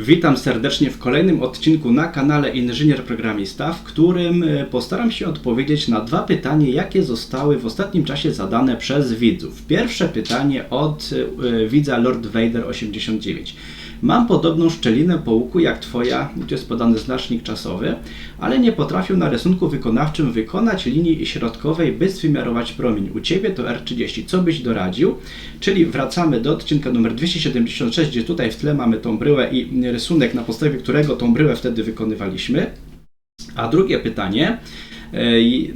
Witam serdecznie w kolejnym odcinku na kanale Inżynier Programista, w którym e, postaram się odpowiedzieć na dwa pytania, jakie zostały w ostatnim czasie zadane przez widzów. Pierwsze pytanie od e, widza Lord Vader 89. Mam podobną szczelinę po łuku jak Twoja, gdzie jest podany znacznik czasowy, ale nie potrafię na rysunku wykonawczym wykonać linii środkowej, by wymiarować promień. U Ciebie to R30. Co byś doradził? Czyli wracamy do odcinka numer 276, gdzie tutaj w tle mamy tą bryłę i rysunek, na podstawie którego tą bryłę wtedy wykonywaliśmy. A drugie pytanie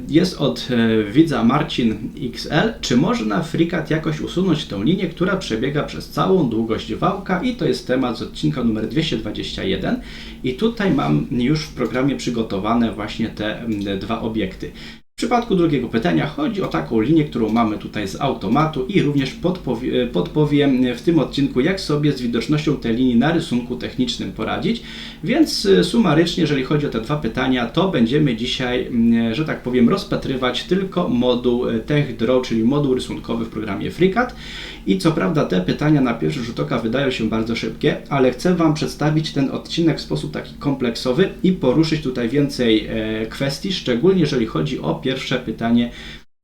jest od e, widza Marcin XL. Czy można FreeCAD jakoś usunąć tę linię, która przebiega przez całą długość wałka? I to jest temat z odcinka numer 221. I tutaj mam już w programie przygotowane właśnie te mm, dwa obiekty. W przypadku drugiego pytania chodzi o taką linię, którą mamy tutaj z automatu i również podpowie, podpowiem w tym odcinku, jak sobie z widocznością tej linii na rysunku technicznym poradzić. Więc y, sumarycznie, jeżeli chodzi o te dwa pytania, to będziemy dzisiaj, mm, że tak powiem, rozpatrywać tylko moduł y, TechDraw, czyli moduł rysunkowy w programie FreeCAD. I co prawda te pytania na pierwszy rzut oka wydają się bardzo szybkie, ale chcę Wam przedstawić ten odcinek w sposób taki kompleksowy i poruszyć tutaj więcej e, kwestii, szczególnie jeżeli chodzi o pierwsze pytanie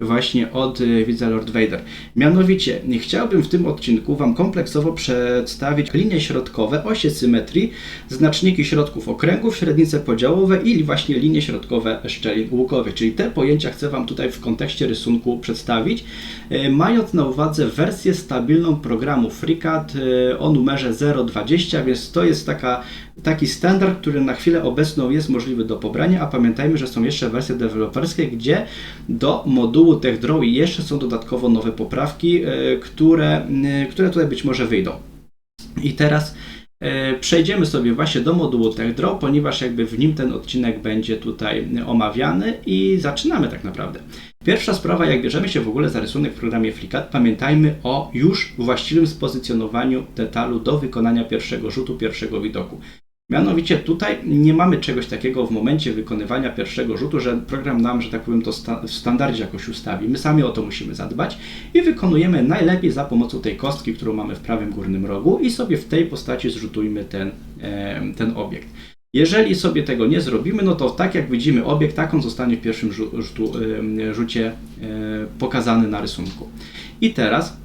właśnie od y, widza Lord Vader. Mianowicie, chciałbym w tym odcinku Wam kompleksowo przedstawić linie środkowe, osie symetrii, znaczniki środków okręgów, średnice podziałowe i właśnie linie środkowe szczelin łukowych. Czyli te pojęcia chcę Wam tutaj w kontekście rysunku przedstawić, y, mając na uwadze wersję stabilną programu FreeCAD o numerze 020, więc to jest taka taki standard, który na chwilę obecną jest możliwy do pobrania, a pamiętajmy, że są jeszcze wersje deweloperskie, gdzie do modułu TechDraw jeszcze są dodatkowo nowe poprawki, e, które, e, które tutaj być może wyjdą. I teraz e, Przejdziemy sobie właśnie do modułu TechDraw, ponieważ jakby w nim ten odcinek będzie tutaj omawiany i zaczynamy tak naprawdę. Pierwsza sprawa, jak bierzemy się w ogóle za rysunek w programie FreeCAD, pamiętajmy o już właściwym spozycjonowaniu detalu do wykonania pierwszego rzutu, pierwszego widoku. Mianowicie tutaj nie mamy czegoś takiego w momencie wykonywania pierwszego rzutu, że program nam, że tak powiem, to sta w standardzie jakoś ustawi. My sami o to musimy zadbać i wykonujemy najlepiej za pomocą tej kostki, którą mamy w prawym górnym rogu i sobie w tej postaci zrzutujmy ten, e, ten obiekt. Jeżeli sobie tego nie zrobimy, no to tak jak widzimy obiekt, tak on zostanie w pierwszym rzucie e, pokazany na rysunku. I teraz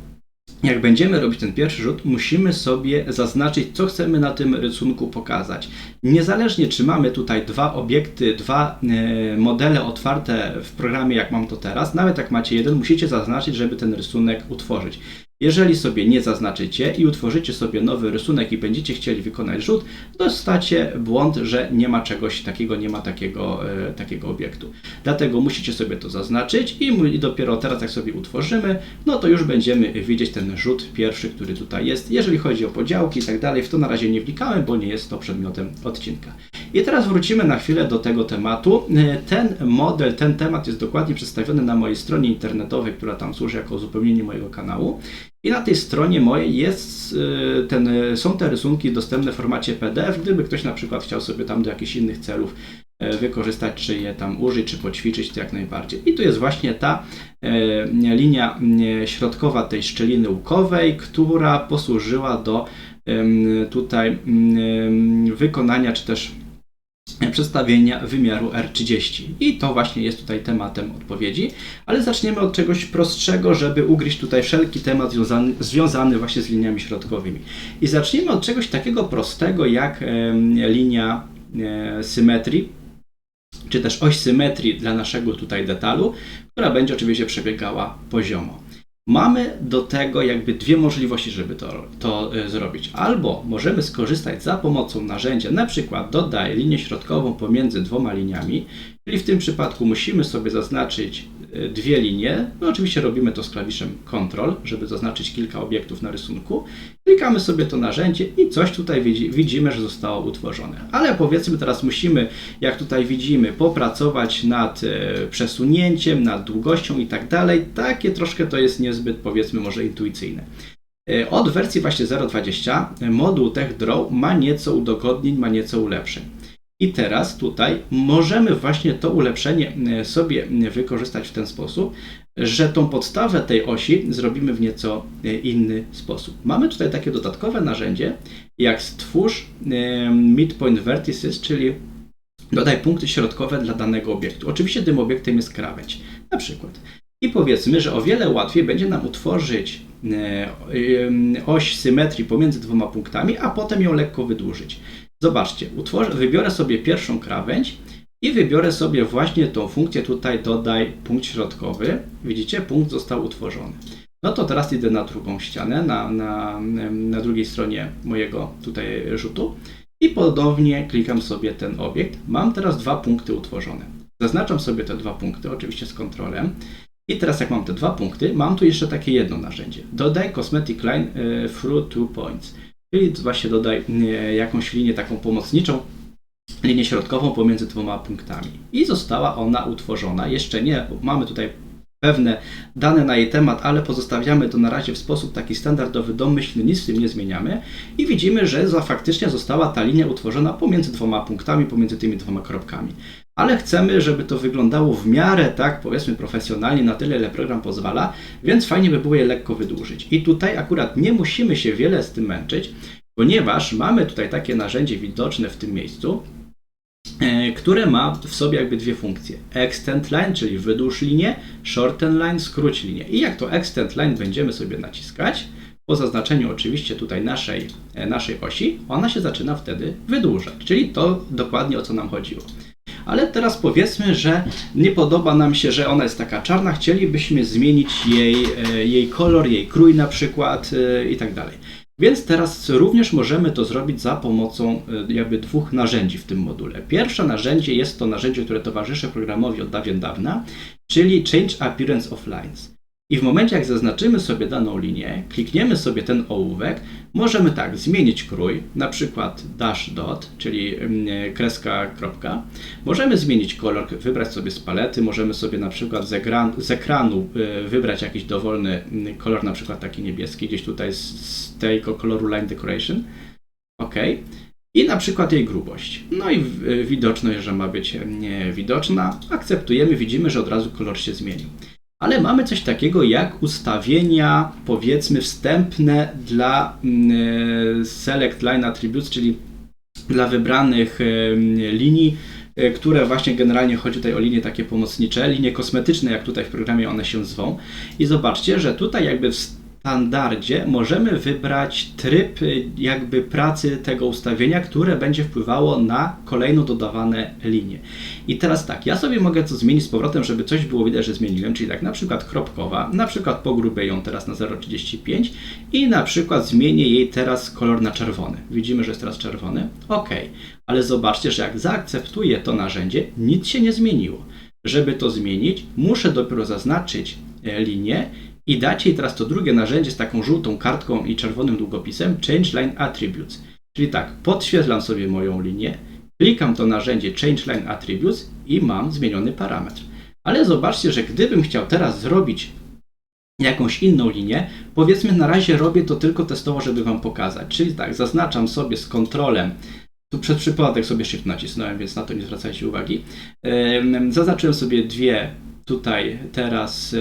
jak będziemy robić ten pierwszy rzut, musimy sobie zaznaczyć, co chcemy na tym rysunku pokazać. Niezależnie, czy mamy tutaj dwa obiekty, dwa e, modele otwarte w programie, jak mam to teraz, nawet jak macie jeden, musicie zaznaczyć, żeby ten rysunek utworzyć. Jeżeli sobie nie zaznaczycie i utworzycie sobie nowy rysunek i będziecie chcieli wykonać rzut, dostacie błąd, że nie ma czegoś takiego, nie ma takiego, e, takiego obiektu. Dlatego musicie sobie to zaznaczyć i, i dopiero teraz jak sobie utworzymy, no to już będziemy widzieć ten rzut pierwszy, który tutaj jest. Jeżeli chodzi o podziałki i tak dalej, w to na razie nie wnikałem, bo nie jest to przedmiotem odcinka. I teraz wrócimy na chwilę do tego tematu. E, ten model, ten temat jest dokładnie przedstawiony na mojej stronie internetowej, która tam służy jako uzupełnienie mojego kanału. I na tej stronie mojej jest e, ten, są te rysunki dostępne w formacie PDF, gdyby ktoś na przykład chciał sobie tam do jakichś innych celów e, wykorzystać, czy je tam użyć, czy poćwiczyć, to jak najbardziej. I tu jest właśnie ta linia środkowa tej szczeliny łukowej, która posłużyła do tutaj wykonania, czy też przedstawienia wymiaru R30. I to właśnie jest tutaj tematem odpowiedzi, ale zaczniemy od czegoś prostszego, żeby ugryźć tutaj wszelki temat związany, związany właśnie z liniami środkowymi. I zacznijmy od czegoś takiego prostego jak e, linia e, symetrii, czy też oś symetrii dla naszego tutaj detalu, która będzie oczywiście przebiegała poziomo. Mamy do tego jakby dwie możliwości, żeby to, to y, zrobić. Albo możemy skorzystać za pomocą narzędzia, na przykład dodaj linię środkową pomiędzy dwoma liniami, czyli w tym przypadku musimy sobie zaznaczyć dwie linie. No oczywiście robimy to z klawiszem Ctrl, żeby zaznaczyć kilka obiektów na rysunku. Klikamy sobie to narzędzie i coś tutaj widzimy, że zostało utworzone. Ale powiedzmy teraz musimy, jak tutaj widzimy, popracować nad e, przesunięciem, nad długością i tak dalej. Takie troszkę to jest niezbyt, powiedzmy, może intuicyjne. E, od wersji właśnie 0.20 moduł TechDraw ma nieco udogodnień, ma nieco ulepszeń. I teraz tutaj możemy właśnie to ulepszenie e, sobie e, wykorzystać w ten sposób, że tą podstawę tej osi zrobimy w nieco e, inny sposób. Mamy tutaj takie dodatkowe narzędzie, jak stwórz midpoint vertices, czyli dodaj punkty środkowe dla danego obiektu. Oczywiście tym obiektem jest krawędź, na przykład. I powiedzmy, że o wiele łatwiej będzie nam utworzyć oś symetrii pomiędzy dwoma punktami, a potem ją lekko wydłużyć. Zobaczcie, utworzę, wybiorę sobie pierwszą krawędź i wybiorę sobie właśnie tą funkcję tutaj dodaj punkt środkowy. Widzicie, punkt został utworzony. No to teraz idę na drugą ścianę, na, na, na drugiej stronie mojego tutaj rzutu i ponownie klikam sobie ten obiekt. Mam teraz dwa punkty utworzone. Zaznaczam sobie te dwa punkty, oczywiście z kontrolem. I teraz jak mam te dwa punkty, mam tu jeszcze takie jedno narzędzie. Dodaj cosmetic line e, through two points. Czyli właśnie dodaj jakąś linię taką pomocniczą, linię środkową pomiędzy dwoma punktami. I została ona utworzona. Jeszcze nie, mamy tutaj pewne dane na jej temat, ale pozostawiamy to na razie w sposób taki standardowy, domyślny, nic w tym nie zmieniamy i widzimy, że faktycznie została ta linia utworzona pomiędzy dwoma punktami, pomiędzy tymi dwoma kropkami. Ale chcemy, żeby to wyglądało w miarę tak, powiedzmy, profesjonalnie, na tyle, ile program pozwala, więc fajnie by było je lekko wydłużyć. I tutaj akurat nie musimy się wiele z tym męczyć, ponieważ mamy tutaj takie narzędzie widoczne w tym miejscu, e, które ma w sobie jakby dwie funkcje. Extend line, czyli wydłuż linię, shorten line, skróć linię. I jak to extend line będziemy sobie naciskać, po zaznaczeniu oczywiście tutaj naszej, e, naszej osi, ona się zaczyna wtedy wydłużać. Czyli to dokładnie o co nam chodziło. Ale teraz powiedzmy, że nie podoba nam się, że ona jest taka czarna, chcielibyśmy zmienić jej, e, jej kolor, jej krój na przykład e, i tak dalej. Więc teraz również możemy to zrobić za pomocą e, jakby dwóch narzędzi w tym module. Pierwsze narzędzie jest to narzędzie, które towarzyszy programowi od dawien dawna, czyli Change Appearance of Lines. I w momencie, jak zaznaczymy sobie daną linię, klikniemy sobie ten ołówek, możemy tak zmienić krój, na przykład dash dot, czyli mm, kreska kropka. Możemy zmienić kolor, wybrać sobie z palety, możemy sobie na przykład z, ekran, z ekranu y, wybrać jakiś dowolny mm, kolor, na przykład taki niebieski, gdzieś tutaj z, z tego koloru line decoration. OK. I na przykład jej grubość. No i y, widoczność, że ma być widoczna. Akceptujemy, widzimy, że od razu kolor się zmienił ale mamy coś takiego jak ustawienia, powiedzmy, wstępne dla mm, Select Line Attributes, czyli dla wybranych linii, e, które właśnie generalnie chodzi tutaj o linie takie pomocnicze, linie kosmetyczne, jak tutaj w programie one się zwą. I zobaczcie, że tutaj jakby w standardzie możemy wybrać tryb y, jakby pracy tego ustawienia, które będzie wpływało na kolejno dodawane linie. I teraz tak, ja sobie mogę to zmienić z powrotem, żeby coś było widać, że zmieniłem, czyli tak na przykład kropkowa, na przykład pogrubię ją teraz na 0,35 i na przykład zmienię jej teraz kolor na czerwony. Widzimy, że jest teraz czerwony. Ok, ale zobaczcie, że jak zaakceptuję to narzędzie, nic się nie zmieniło. Żeby to zmienić, muszę dopiero zaznaczyć e, linię i dać jej teraz to drugie narzędzie z taką żółtą kartką i czerwonym długopisem Change Line Attributes. Czyli tak, podświetlam sobie moją linię, klikam to narzędzie Change Line Attributes i mam zmieniony parametr. Ale zobaczcie, że gdybym chciał teraz zrobić jakąś inną linię, powiedzmy na razie robię to tylko testowo, żeby Wam pokazać. Czyli tak, zaznaczam sobie z kontrolem tu przed przypadek sobie Shift nacisnąłem, więc na to nie zwracajcie uwagi. Zaznaczyłem sobie dwie tutaj teraz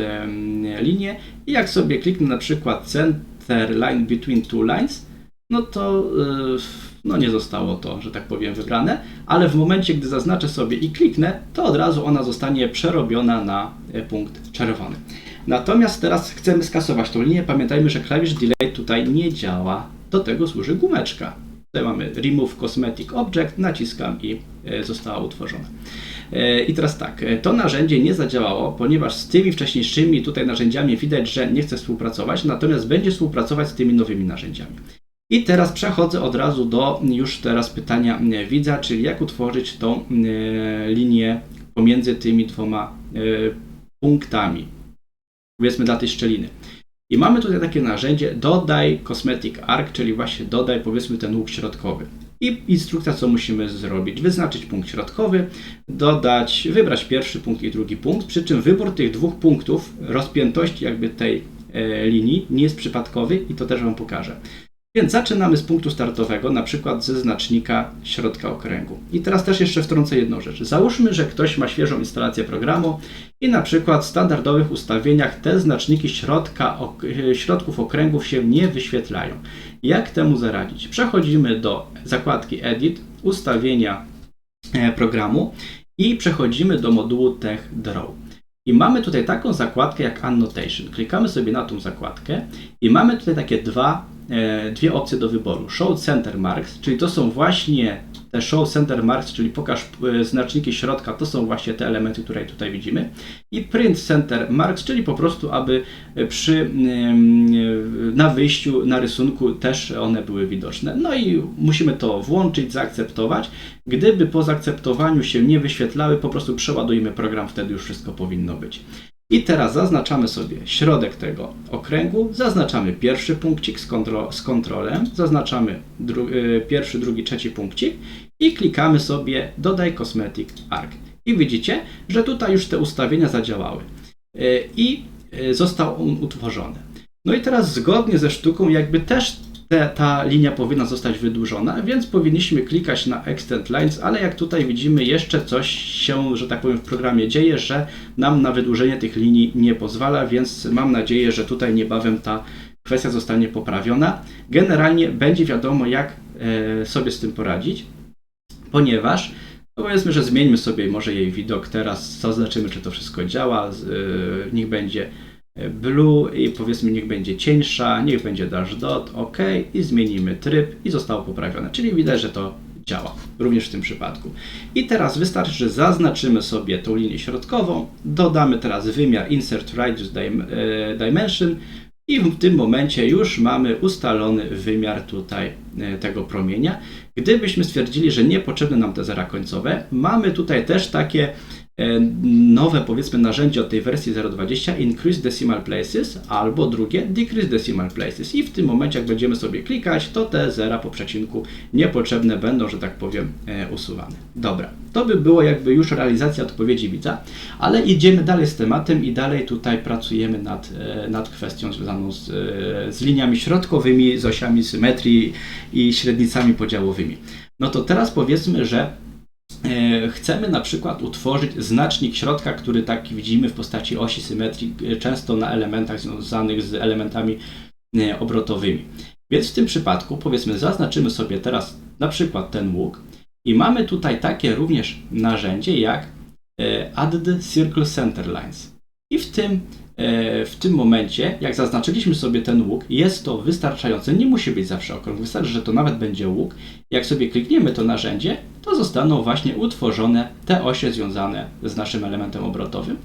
linię i jak sobie kliknę na przykład center line between two lines, no to e, no nie zostało to, że tak powiem, wybrane, ale w momencie, gdy zaznaczę sobie i kliknę, to od razu ona zostanie przerobiona na e, punkt czerwony. Natomiast teraz chcemy skasować tą linię. Pamiętajmy, że klawisz delay tutaj nie działa. Do tego służy gumeczka. Tutaj mamy Remove Cosmetic Object, naciskam i e, została utworzona. E, I teraz tak, e, to narzędzie nie zadziałało, ponieważ z tymi wcześniejszymi tutaj narzędziami widać, że nie chce współpracować, natomiast będzie współpracować z tymi nowymi narzędziami. I teraz przechodzę od razu do już teraz pytania widza, czyli jak utworzyć tą linię pomiędzy tymi dwoma punktami, powiedzmy dla tej szczeliny. I mamy tutaj takie narzędzie dodaj cosmetic arc, czyli właśnie dodaj powiedzmy ten łuk środkowy. I instrukcja, co musimy zrobić. Wyznaczyć punkt środkowy, dodać, wybrać pierwszy punkt i drugi punkt, przy czym wybór tych dwóch punktów, rozpiętości jakby tej e, linii nie jest przypadkowy i to też Wam pokażę. Więc zaczynamy z punktu startowego, na przykład ze znacznika środka okręgu. I teraz też jeszcze wtrącę jedną rzecz. Załóżmy, że ktoś ma świeżą instalację programu i na przykład w standardowych ustawieniach te znaczniki środka, ok środków okręgów się nie wyświetlają. Jak temu zaradzić? Przechodzimy do zakładki Edit, ustawienia e, programu i przechodzimy do modułu Tech Draw. I mamy tutaj taką zakładkę jak Annotation. Klikamy sobie na tą zakładkę i mamy tutaj takie dwa, e, dwie opcje do wyboru. Show Center Marks, czyli to są właśnie te Show Center Marks, czyli pokaż e, znaczniki środka, to są właśnie te elementy, które tutaj widzimy. I Print Center Marks, czyli po prostu, aby przy, na wyjściu na rysunku też one były widoczne. No i musimy to włączyć, zaakceptować. Gdyby po zaakceptowaniu się nie wyświetlały, po prostu przeładujemy program, wtedy już wszystko powinno być. I teraz zaznaczamy sobie środek tego okręgu, zaznaczamy pierwszy punkcik z, kontro z kontrolem, zaznaczamy dru pierwszy, drugi, trzeci punkcik i klikamy sobie Dodaj Cosmetic Arc. I widzicie, że tutaj już te ustawienia zadziałały i został on utworzony. No i teraz zgodnie ze sztuką jakby też te, ta linia powinna zostać wydłużona, więc powinniśmy klikać na Extend Lines, ale jak tutaj widzimy, jeszcze coś się, że tak powiem, w programie dzieje, że nam na wydłużenie tych linii nie pozwala, więc mam nadzieję, że tutaj niebawem ta kwestia zostanie poprawiona. Generalnie będzie wiadomo, jak e, sobie z tym poradzić, ponieważ no powiedzmy, że zmieńmy sobie może jej widok teraz, zaznaczymy, czy to wszystko działa, e, niech będzie blue i powiedzmy niech będzie cieńsza, niech będzie dash dot, ok i zmienimy tryb i zostało poprawione, czyli widać, że to działa, również w tym przypadku. I teraz wystarczy, że zaznaczymy sobie tą linię środkową, dodamy teraz wymiar insert radius e, dimension i w tym momencie już mamy ustalony wymiar tutaj e, tego promienia. Gdybyśmy stwierdzili, że niepotrzebne nam te zera końcowe, mamy tutaj też takie E, nowe powiedzmy narzędzie od tej wersji 0.20 Increase Decimal Places albo drugie Decrease Decimal Places i w tym momencie jak będziemy sobie klikać to te zera po przecinku niepotrzebne będą, że tak powiem e, usuwane. Dobra, to by było jakby już realizacja odpowiedzi widza, ale idziemy dalej z tematem i dalej tutaj pracujemy nad, e, nad kwestią związaną z, z liniami środkowymi, z osiami symetrii i średnicami podziałowymi. No to teraz powiedzmy, że E, chcemy na przykład utworzyć znacznik środka, który tak widzimy w postaci osi symetrii, e, często na elementach związanych z elementami e, obrotowymi. Więc w tym przypadku, powiedzmy, zaznaczymy sobie teraz na przykład ten łuk i mamy tutaj takie również narzędzie jak Add Circle Center Lines. I w tym E, w tym momencie, jak zaznaczyliśmy sobie ten łuk, jest to wystarczające. Nie musi być zawsze okrąg, wystarczy, że to nawet będzie łuk. Jak sobie klikniemy to narzędzie, to zostaną właśnie utworzone te osie związane z naszym elementem obrotowym.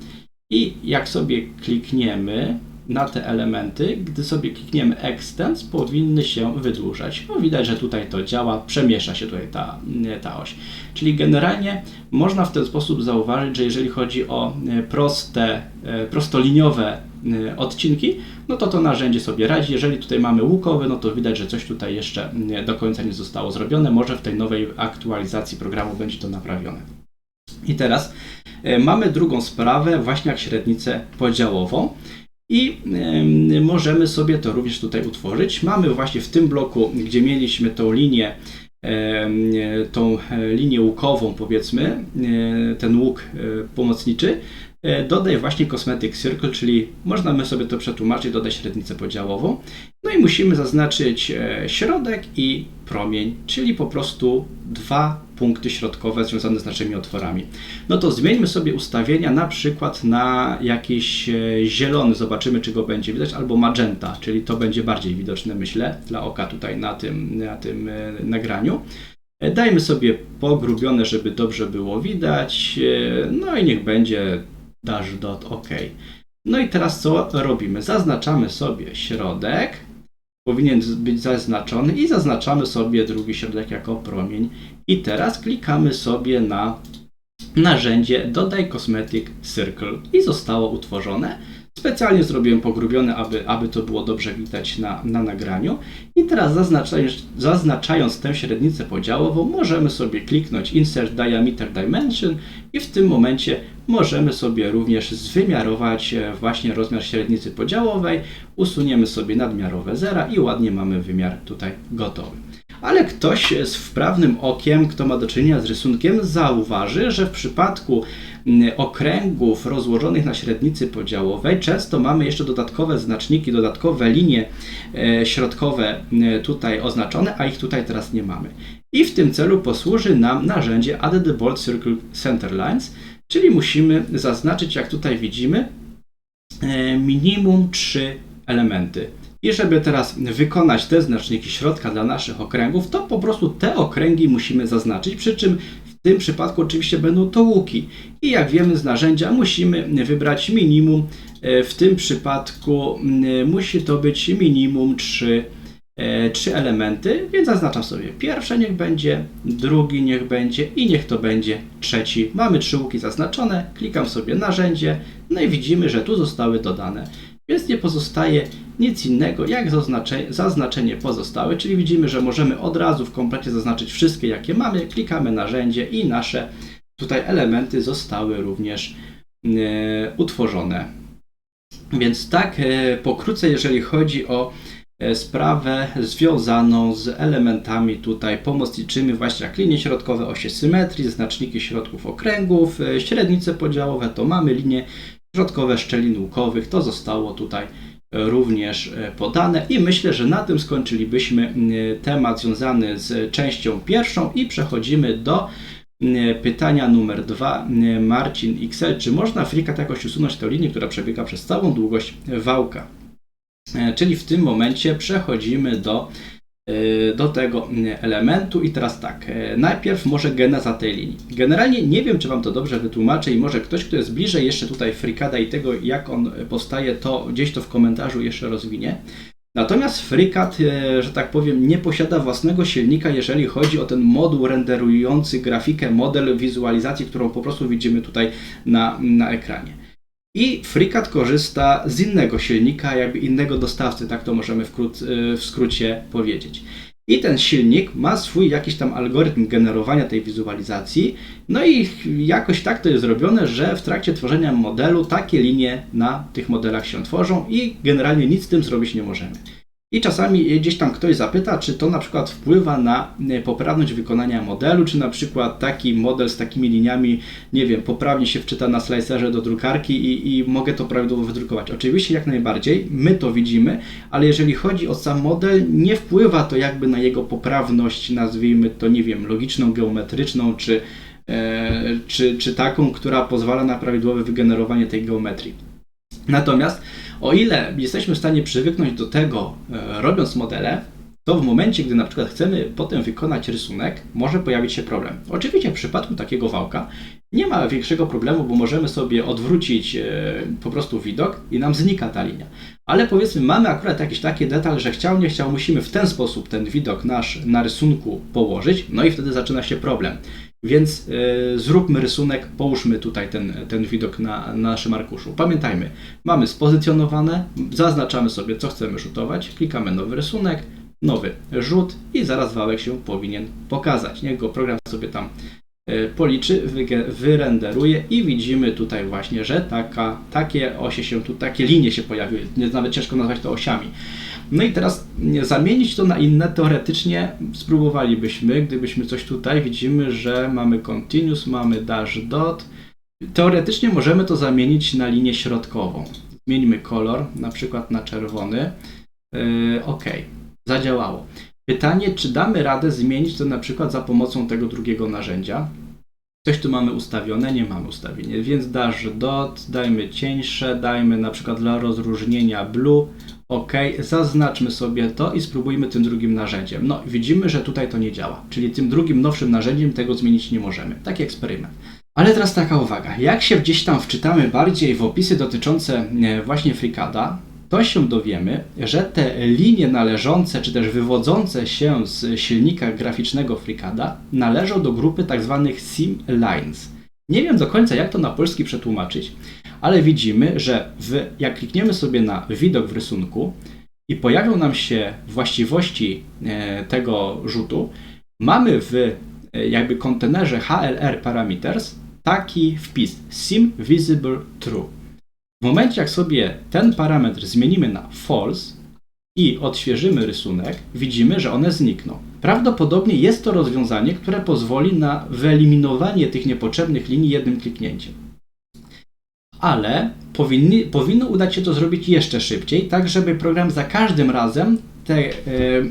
I jak sobie klikniemy na te elementy, gdy sobie klikniemy Extends, powinny się wydłużać. No, widać, że tutaj to działa, przemiesza się tutaj ta, ta oś. Czyli generalnie można w ten sposób zauważyć, że jeżeli chodzi o e, proste, e, prostoliniowe e, odcinki, no to to narzędzie sobie radzi. Jeżeli tutaj mamy łukowy, no to widać, że coś tutaj jeszcze do końca nie zostało zrobione. Może w tej nowej aktualizacji programu będzie to naprawione. I teraz mamy drugą sprawę, właśnie jak średnicę podziałową. I możemy sobie to również tutaj utworzyć. Mamy właśnie w tym bloku, gdzie mieliśmy tą linię, tą e, linię łukową, powiedzmy, e, ten łuk e, pomocniczy, dodaj właśnie Cosmetic Circle, czyli można my sobie to przetłumaczyć, dodać średnicę podziałową. No i musimy zaznaczyć środek i promień, czyli po prostu dwa punkty środkowe związane z naszymi otworami. No to zmieńmy sobie ustawienia na przykład na jakiś e, zielony, zobaczymy czy go będzie widać, albo magenta, czyli to będzie bardziej widoczne myślę dla oka tutaj na tym, na tym e, nagraniu. E, dajmy sobie pogrubione, żeby dobrze było widać, no i niech będzie dash dot OK. No i teraz co robimy? Zaznaczamy sobie środek, powinien być zaznaczony i zaznaczamy sobie drugi środek jako promień. I teraz klikamy sobie na narzędzie Dodaj Cosmetic Circle i zostało utworzone. Specjalnie zrobiłem pogrubione, aby, aby to było dobrze widać na, na nagraniu. I teraz zaznaczając, zaznaczając tę średnicę podziałową, możemy sobie kliknąć Insert Diameter Dimension i w tym momencie możemy sobie również zwymiarować e, właśnie rozmiar średnicy podziałowej, usuniemy sobie nadmiarowe zera i ładnie mamy wymiar tutaj gotowy. Ale ktoś z wprawnym okiem, kto ma do czynienia z rysunkiem, zauważy, że w przypadku okręgów rozłożonych na średnicy podziałowej często mamy jeszcze dodatkowe znaczniki, dodatkowe linie e, środkowe tutaj oznaczone, a ich tutaj teraz nie mamy. I w tym celu posłuży nam narzędzie Add the Bold Circle Center Lines, czyli musimy zaznaczyć, jak tutaj widzimy, e, minimum 3 elementy. I żeby teraz wykonać te znaczniki środka dla naszych okręgów, to po prostu te okręgi musimy zaznaczyć, przy czym w tym przypadku oczywiście będą to łuki. I jak wiemy z narzędzia musimy wybrać minimum, e, w tym przypadku musi to być minimum 3 e, trzy elementy, więc zaznaczam sobie pierwsze niech będzie, drugi niech będzie i niech to będzie trzeci. Mamy trzy łuki zaznaczone, klikam sobie narzędzie, no i widzimy, że tu zostały dodane. Więc nie pozostaje nic innego jak zaznaczenie pozostałe, czyli widzimy, że możemy od razu w komplecie zaznaczyć wszystkie jakie mamy, klikamy narzędzie i nasze tutaj elementy zostały również e, utworzone. Więc tak e, pokrótce, jeżeli chodzi o e, sprawę związaną z elementami tutaj pomocniczymi, właśnie jak linie środkowe, osie symetrii, znaczniki środków okręgów, e, średnice podziałowe, to mamy linie środkowe szczelin łukowych. To zostało tutaj również e, podane i myślę, że na tym skończylibyśmy temat związany z częścią pierwszą i przechodzimy do pytania numer dwa. Marcin XL, czy można FreeCAD jakoś usunąć tę linię, która przebiega przez całą długość wałka? E, czyli w tym momencie przechodzimy do Y, do tego elementu i teraz tak, y, najpierw może geneza tej linii. Generalnie nie wiem, czy Wam to dobrze wytłumaczę i może ktoś, kto jest bliżej jeszcze tutaj FreeCADa i tego, jak on powstaje, to gdzieś to w komentarzu jeszcze rozwinie. Natomiast y, że tak powiem, nie posiada własnego silnika, jeżeli chodzi o ten moduł renderujący grafikę, model wizualizacji, którą po prostu widzimy tutaj na, na ekranie. I FreeCAD korzysta z innego silnika, jakby innego dostawcy, tak to możemy y, w skrócie powiedzieć. I ten silnik ma swój jakiś tam algorytm generowania tej wizualizacji, no i jakoś tak to jest zrobione, że w trakcie tworzenia modelu takie linie na tych modelach się tworzą i generalnie nic z tym zrobić nie możemy. I czasami gdzieś tam ktoś zapyta, czy to na przykład wpływa na e, poprawność wykonania modelu, czy na przykład taki model z takimi liniami, nie wiem, poprawnie się wczyta na slicerze do drukarki i, i mogę to prawidłowo wydrukować. Oczywiście jak najbardziej, my to widzimy, ale jeżeli chodzi o sam model, nie wpływa to jakby na jego poprawność, nazwijmy to, nie wiem, logiczną, geometryczną, czy, e, czy, czy taką, która pozwala na prawidłowe wygenerowanie tej geometrii. Natomiast o ile jesteśmy w stanie przywyknąć do tego, e, robiąc modele, to w momencie, gdy na przykład chcemy potem wykonać rysunek, może pojawić się problem. Oczywiście w przypadku takiego wałka nie ma większego problemu, bo możemy sobie odwrócić e, po prostu widok i nam znika ta linia. Ale powiedzmy, mamy akurat jakiś taki detal, że chciał, nie chciał, musimy w ten sposób ten widok nasz na rysunku położyć, no i wtedy zaczyna się problem. Więc y, zróbmy rysunek, połóżmy tutaj ten, ten widok na, na naszym arkuszu. Pamiętajmy, mamy spozycjonowane, zaznaczamy sobie co chcemy rzutować, klikamy nowy rysunek, nowy rzut i zaraz wałek się powinien pokazać. Niech go program sobie tam y, policzy, wyrenderuje i widzimy tutaj właśnie, że taka, takie osie się tu, takie linie się pojawiły. Nawet ciężko nazwać to osiami. No i teraz zamienić to na inne teoretycznie spróbowalibyśmy, gdybyśmy coś tutaj widzimy, że mamy continuous, mamy dash dot. Teoretycznie możemy to zamienić na linię środkową. Zmieńmy kolor, na przykład na czerwony. Yy, ok, zadziałało. Pytanie, czy damy radę zmienić to na przykład za pomocą tego drugiego narzędzia? Coś tu mamy ustawione, nie mamy ustawienia, więc dash dot, dajmy cieńsze, dajmy na przykład dla rozróżnienia blue, OK, zaznaczmy sobie to i spróbujmy tym drugim narzędziem. No, widzimy, że tutaj to nie działa, czyli tym drugim nowszym narzędziem tego zmienić nie możemy. Taki eksperyment. Ale teraz taka uwaga, jak się gdzieś tam wczytamy bardziej w opisy dotyczące e, właśnie FreeCADa, to się dowiemy, że te linie należące czy też wywodzące się z silnika graficznego FreeCADa należą do grupy tzw. Tak sim lines. Nie wiem do końca jak to na polski przetłumaczyć, ale widzimy, że w, jak klikniemy sobie na widok w rysunku i pojawią nam się właściwości e, tego rzutu, mamy w e, jakby kontenerze HLR parameters taki wpis sim visible true. W momencie, jak sobie ten parametr zmienimy na false i odświeżymy rysunek, widzimy, że one znikną. Prawdopodobnie jest to rozwiązanie, które pozwoli na wyeliminowanie tych niepotrzebnych linii jednym kliknięciem. Ale powinni, powinno udać się to zrobić jeszcze szybciej, tak żeby program za każdym razem te e,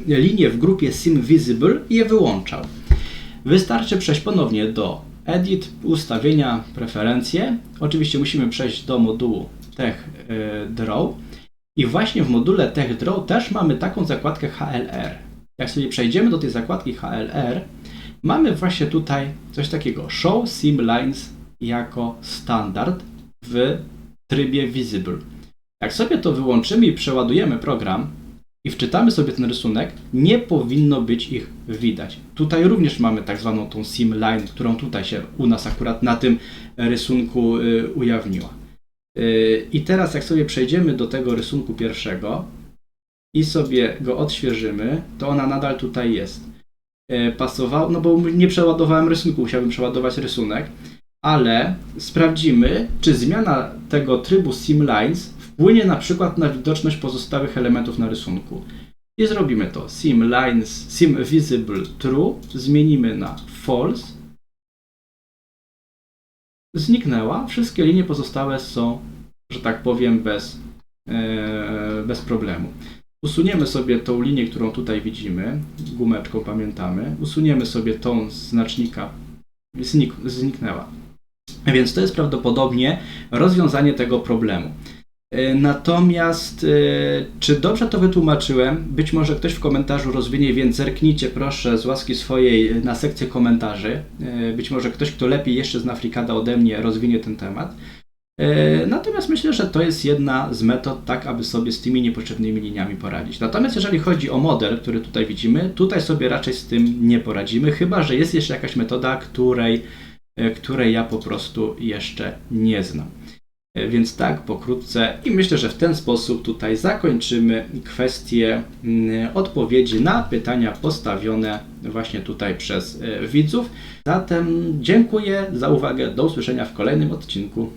linie w grupie Sim Visible je wyłączał. Wystarczy przejść ponownie do Edit, ustawienia, preferencje. Oczywiście musimy przejść do modułu Tech e. I właśnie w module Tech Draw też mamy taką zakładkę HLR. Jak sobie przejdziemy do tej zakładki HLR, mamy właśnie tutaj coś takiego Show Sim Lines jako standard w trybie Visible. Jak sobie to wyłączymy i przeładujemy program i wczytamy sobie ten rysunek, nie powinno być ich widać. Tutaj również mamy tak zwaną tą sim line, którą tutaj się u nas akurat na tym rysunku y, ujawniła. Y, I teraz jak sobie przejdziemy do tego rysunku pierwszego i sobie go odświeżymy, to ona nadal tutaj jest. Y, Pasował, no bo nie przeładowałem rysunku, musiałbym przeładować rysunek ale sprawdzimy, czy zmiana tego trybu Sim Lines wpłynie na przykład na widoczność pozostałych elementów na rysunku. I zrobimy to. Sim Lines, Sim Visible True, zmienimy na False. Zniknęła. Wszystkie linie pozostałe są, że tak powiem, bez, e, bez problemu. Usuniemy sobie tą linię, którą tutaj widzimy, gumeczką pamiętamy. Usuniemy sobie tą znacznika, znik, zniknęła. Więc to jest prawdopodobnie rozwiązanie tego problemu. E, Natomiast, e, czy dobrze to wytłumaczyłem? Być może ktoś w komentarzu rozwinie, więc zerknijcie proszę z łaski swojej na sekcję komentarzy. E, Być może ktoś, kto lepiej jeszcze zna FreeCADa ode mnie, rozwinie ten temat. Natomiast myślę, że to jest jedna z metod, tak aby sobie z tymi niepotrzebnymi liniami poradzić. Natomiast jeżeli chodzi o model, który tutaj widzimy, tutaj sobie raczej z tym nie poradzimy, chyba że jest jeszcze jakaś metoda, której E, której ja po prostu jeszcze nie znam. E, Więc tak, pokrótce i myślę, że w ten sposób tutaj zakończymy kwestię mm, odpowiedzi na pytania postawione właśnie tutaj przez e, widzów. Zatem dziękuję za uwagę, do usłyszenia w kolejnym odcinku.